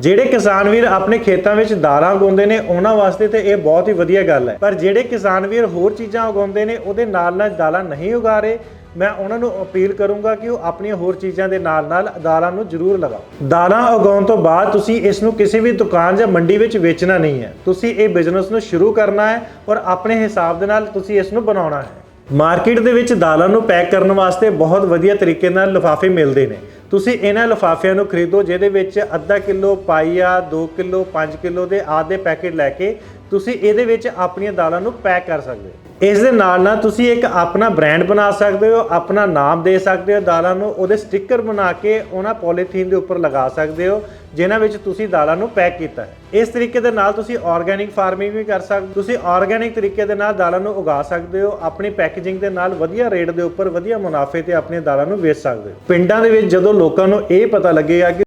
ਜਿਹੜੇ ਕਿਸਾਨ ਵੀਰ ਆਪਣੇ ਖੇਤਾਂ ਵਿੱਚ ਦਾਲਾਂ ਉਗਾਉਂਦੇ ਨੇ, ਉਹਨਾਂ ਵਾਸਤੇ ਤੇ ਇਹ ਬਹੁਤ ਹੀ ਵਧੀਆ ਗੱਲ ਹੈ। ਪਰ ਜਿਹੜੇ ਕਿਸਾਨ ਵੀਰ ਹੋਰ ਚੀਜ਼ਾਂ ਉਗਾਉਂਦੇ ਨੇ, ਉਹਦੇ ਨਾਲ ਨਾਲ ਦਾਲਾਂ ਨਹੀਂ ਉਗਾ ਰਹੇ, ਮੈਂ ਉਹਨਾਂ ਨੂੰ ਅਪੀਲ ਕਰੂੰਗਾ ਕਿ ਉਹ ਆਪਣੀਆਂ ਹੋਰ ਚੀਜ਼ਾਂ ਦੇ ਨਾਲ ਨਾਲ ਦਾਲਾਂ ਨੂੰ ਜ਼ਰੂਰ ਲਗਾਓ। ਦਾਲਾਂ ਉਗਾਉਣ ਤੋਂ ਬਾਅਦ ਤੁਸੀਂ ਇਸ ਨੂੰ ਕਿਸੇ ਵੀ ਦੁਕਾਨ ਜਾਂ ਮੰਡੀ ਵਿੱਚ ਵੇਚਣਾ ਨਹੀਂ ਹੈ। ਤੁਸੀਂ ਇਹ ਬਿਜ਼ਨਸ ਨੂੰ ਸ਼ੁਰੂ ਕਰਨਾ ਹੈ ਔਰ ਆਪਣੇ ਹਿਸਾਬ ਦੇ ਨਾਲ ਤੁਸੀਂ ਇਸ ਨੂੰ ਬਣਾਉਣਾ ਹੈ। ਮਾਰਕੀਟ ਦੇ ਵਿੱਚ ਦਾਲਾਂ ਨੂੰ ਪੈਕ ਕਰਨ ਵਾਸਤੇ ਬਹੁਤ ਵਧੀਆ ਤਰੀਕੇ ਨਾਲ ਲਿਫਾਫੇ ਮਿਲਦੇ ਨੇ। ਤੁਸੀਂ ਇਹਨਾਂ ਲਿਫਾਫਿਆਂ ਨੂੰ ਖਰੀਦੋ, ਜਿਹਦੇ ਵਿੱਚ ਅੱਧਾ ਕਿਲੋ ਪਾਈਆ 2 ਕਿਲੋ 5 ਕਿਲੋ ਦੇ ਆਦੇ ਪੈਕੇਟ ਲੈ ਕੇ ਤੁਸੀਂ ਇਹਦੇ ਵਿੱਚ ਆਪਣੀਆਂ ਦਾਲਾਂ ਨੂੰ ਪੈਕ ਕਰ ਸਕਦੇ ਹੋ। ਇਸ ਦੇ ਨਾਲ ਨਾਲ ਤੁਸੀਂ ਇੱਕ ਆਪਣਾ ਬ੍ਰਾਂਡ ਬਣਾ ਸਕਦੇ ਹੋ, ਆਪਣਾ ਨਾਮ ਦੇ ਸਕਦੇ ਹੋ, ਦਾਲਾਂ ਨੂੰ ਉਹਦੇ ਸਟicker ਬਣਾ ਕੇ ਉਹਨਾਂ ਪੋਲੀਥੀਨ ਦੇ ਉੱਪਰ ਲਗਾ ਸਕਦੇ ਹੋ, ਜਿਨ੍ਹਾਂ ਵਿੱਚ ਤੁਸੀਂ ਦਾਲਾਂ ਨੂੰ ਪੈਕ ਕੀਤਾ ਹੈ। ਇਸ ਤਰੀਕੇ ਦੇ ਨਾਲ ਤੁਸੀਂ ਆਰਗੇਨਿਕ ਫਾਰਮਿੰਗ ਵੀ ਕਰ ਸਕਦੇ ਤੁਸੀਂ ਆਰਗੇਨਿਕ ਤਰੀਕੇ ਦੇ ਨਾਲ ਦਾਲਾਂ ਨੂੰ ਉਗਾ ਸਕਦੇ ਹੋ, ਆਪਣੀ ਪੈਕੇਜਿੰਗ ਦੇ ਨਾਲ ਵਧੀਆ ਰੇਟ ਦੇ ਉੱਪਰ ਵਧੀਆ ਮੁਨਾਫੇ ਤੇ ਆਪਣੀਆਂ ਦਾਲਾਂ ਨੂੰ ਵੇਚ ਸਕਦੇ ਹੋ। ਪਿੰਡਾਂ ਦੇ ਵਿੱਚ ਜਦੋਂ ਲੋਕਾਂ ਨੂੰ ਇਹ ਪਤਾ ਲੱਗੇਗਾ ਕਿ